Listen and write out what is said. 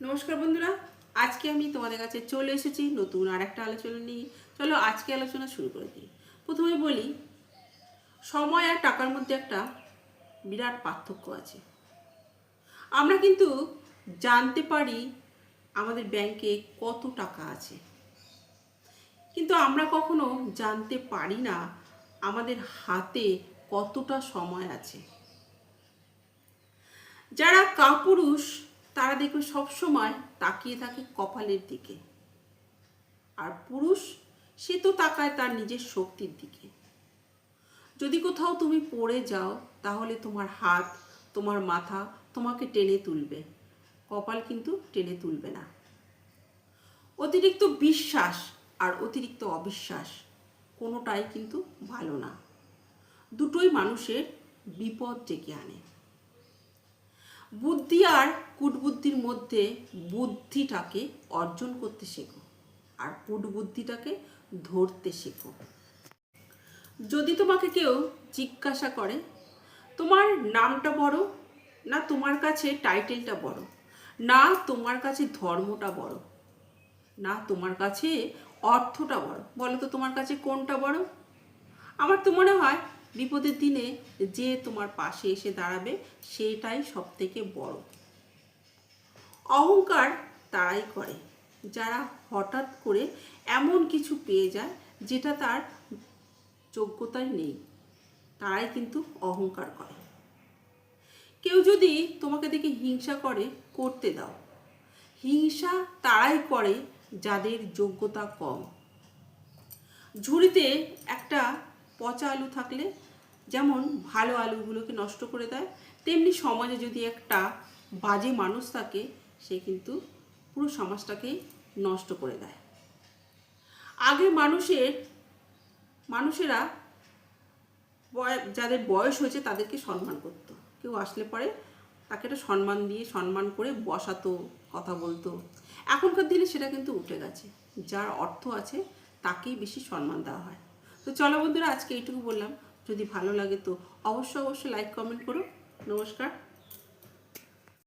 নমস্কার বন্ধুরা, আজকে আমি তোমাদের কাছে চলে এসেছি নতুন আর একটা আলোচনা নিয়ে। চলো আজকে আলোচনা শুরু করে দিই। প্রথমে বলি, সময় আর টাকার মধ্যে একটা বিরাট পার্থক্য আছে। আমরা কিন্তু জানতে পারি আমাদের ব্যাংকে কত টাকা আছে। কিন্তু আমরা কখনো জানতে পারি না আমাদের হাতে কতটা সময় আছে। যারা কাপুরুষ তারা দেখবে সবসময় তাকিয়ে থাকে কপালের দিকে। আর পুরুষ, সে তো তাকায় তার নিজের শক্তির দিকে। যদি কোথাও তুমি পড়ে যাও, তাহলে তোমার হাত, তোমার মাথা তোমাকে টেনে তুলবে। কপাল কিন্তু টেনে তুলবে না। অতিরিক্ত বিশ্বাস আর অতিরিক্ত অবিশ্বাস কোনোটাই কিন্তু ভালো না। দুটোই মানুষের বিপদ ডেকে আনে। বুদ্ধি আর কূটবুদ্ধির মধ্যে বুদ্ধিটাকে অর্জন করতে শেখো আর কুটবুদ্ধিটাকে ধরতে শেখো। যদি তোমাকে কেউ জিজ্ঞাসা করে, তোমার নামটা বড় না তোমার কাছে টাইটেলটা বড়? না তোমার কাছে ধর্মটা বড়? না তোমার কাছে অর্থটা বড়? বলো তো তোমার কাছে কোনটা বড়? আমার তো মনে হয় বিপদের দিনে যে তোমার পাশে এসে দাঁড়াবে, সেটাই সব থেকে বড়। অহংকার তারাই করে। যারা হঠাৎ করে এমন কিছু পেয়ে যায়, যেটা তার যোগ্যতায় নেই, তারাই কিন্তু অহংকার করে। কেউ যদি তোমাকে দেখে হিংসা করে, করতে দাও। হিংসা তারাই করে যাদের যোগ্যতা কম। ঝুড়িতে একটা পচা আলু থাকলে যেমন ভালো আলুগুলোকে নষ্ট করে দেয়, তেমনি সমাজে যদি একটা বাজে মানুষ থাকে, সে কিন্তু পুরো সমাজটাকেই নষ্ট করে দেয়। আগে মানুষের, মানুষেরা যাদের বয়স হয়েছে তাদেরকে সম্মান করতো। কেউ আসলে পরে তাকে একটা সম্মান দিয়ে সম্মান করে বসাতো, কথা বলতো। এখনকার দিনে সেটা কিন্তু উঠে গেছে। যার অর্থ আছে তাকেই বেশি সম্মান দেওয়া হয়। তো চলো বন্ধুরা, আজকে এইটুকু বললাম। যদি ভালো লাগে তো অবশ্যই অবশ্যই লাইক কমেন্ট করো। নমস্কার।